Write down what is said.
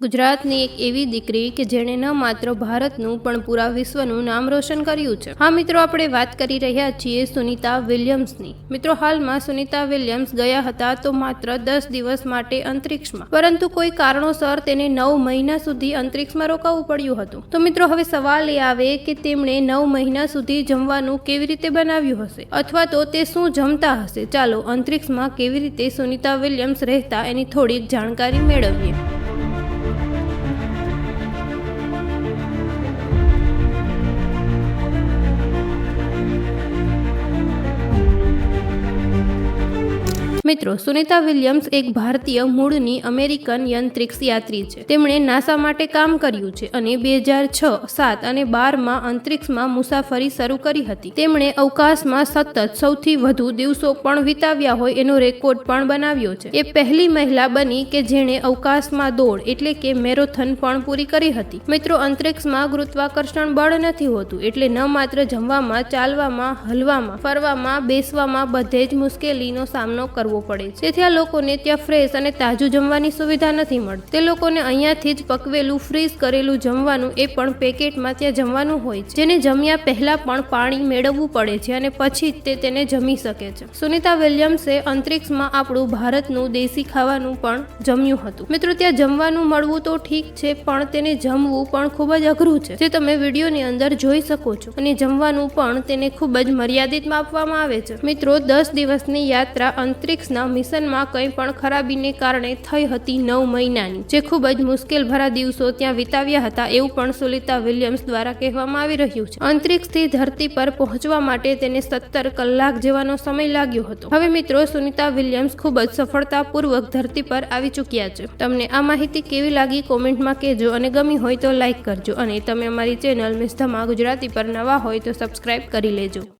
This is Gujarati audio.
ગુજરાતની એક એવી દીકરી કે જેણે ન માત્ર ભારતનું પણ પૂરા વિશ્વનું નામ રોશન કર્યું છે. હા મિત્રો, આપણે વાત કરી રહ્યા છીએ સુનિતા વિલિયમ્સની. મિત્રો, હાલમાં સુનિતા વિલિયમ્સ ગયા હતા તો માત્ર દસ દિવસ માટે અંતરિક્ષમાં. પરંતુ કોઈ કારણોસર તેને નવ મહિના સુધી અંતરિક્ષમાં રોકાવું પડ્યું હતું. તો મિત્રો, હવે સવાલ એ આવે કે તેમણે નવ મહિના સુધી જમવાનું કેવી રીતે બનાવ્યું હશે? અથવા તો તે શું જમતા હશે? ચાલો અંતરિક્ષમાં કેવી રીતે સુનિતા વિલિયમ્સ રહેતા એની થોડીક જાણકારી મેળવીએ. મિત્રો, સુનિતા વિલિયમ્સ એક ભારતીય મૂળની અમેરિકન યંત્રિક્ષ યાત્રી છે. તેમણે નાસા માટે કામ કર્યું છે અને બે હજાર છ, સાત અને બારમાં અંતરિક્ષમાં મુસાફરી શરૂ કરી હતી. તેમણે અવકાશમાં સતત સૌથી વધુ દિવસો પણ વિતાવ્યા હોય એનો રેકોર્ડ પણ બનાવ્યો છે. એ પહેલી મહિલા બની કે જેણે અવકાશમાં દોડ એટલે કે મેરોથન પણ પૂરી કરી હતી. મિત્રો, અંતરિક્ષમાં ગુરુત્વાકર્ષણ બળ નથી હોતું એટલે ન માત્ર જમવામાં, ચાલવામાં, હલવામાં, ફરવામાં, બેસવામાં બધે જ મુશ્કેલીનો સામનો કરવો પડે. જેથી આ લોકોને ત્યાં ફ્રેશ અને તાજું જમવાની સુવિધા નથી મળતી. તે લોકોને અહીંયાથી જ પકવેલું ફ્રીઝ કરેલું જમવાનું એ પણ પેકેટમાં ત્યાં જમવાનું હોય છે. જેને જમ્યા પહેલા પણ પાણી મેળવવું પડે છે અને પછી જ તે તેને જમી શકે છે. સુનિતા વિલિયમ્સે અંતરિક્ષમાં આપણું ભારતનું દેશી ખાવાનું પણ જમ્યું હતું. મિત્રો, ત્યાં જમવાનું મળવું તો ઠીક છે, પણ તેને જમવું પણ ખૂબ જ અઘરું છે. જે તમે વિડીયોની અંદર જોઈ શકો છો. અને જમવાનું પણ તેને ખૂબ જ મર્યાદિતમાં આપવામાં આવે છે. મિત્રો, દસ દિવસની યાત્રા અંતરિક્ષના મિશનમાં કંઈ પણ ખરાબીને કારણે થઈ હતી નવ મહિનાની, જે ખૂબ જ મુશ્કેલ ભરા દિવસો ત્યાં વિતાવ્યા હતા એવું પણ સુલિતા વિલિયમ્સ દ્વારા કહેવામાં આવી રહ્યું છે. અંતરિક્ષથી ધરતી પર પહોંચવા માટે તેને સત્તર કલાક જેવાનો સમય લાગ્યો હતો. હવે મિત્રો, સુનિતા વિલિયમ્સ ખૂબ જ સફળતાપૂર્વક ધરતી પર આવી ચૂક્યા છે. તમને આ માહિતી કેવી લાગી કોમેન્ટમાં કહેજો અને ગમી હોય તો લાઇક કરજો અને તમે અમારી ચેનલ મિસ ગુજરાતી પર નવા હોય તો સબસ્ક્રાઇબ કરી લેજો.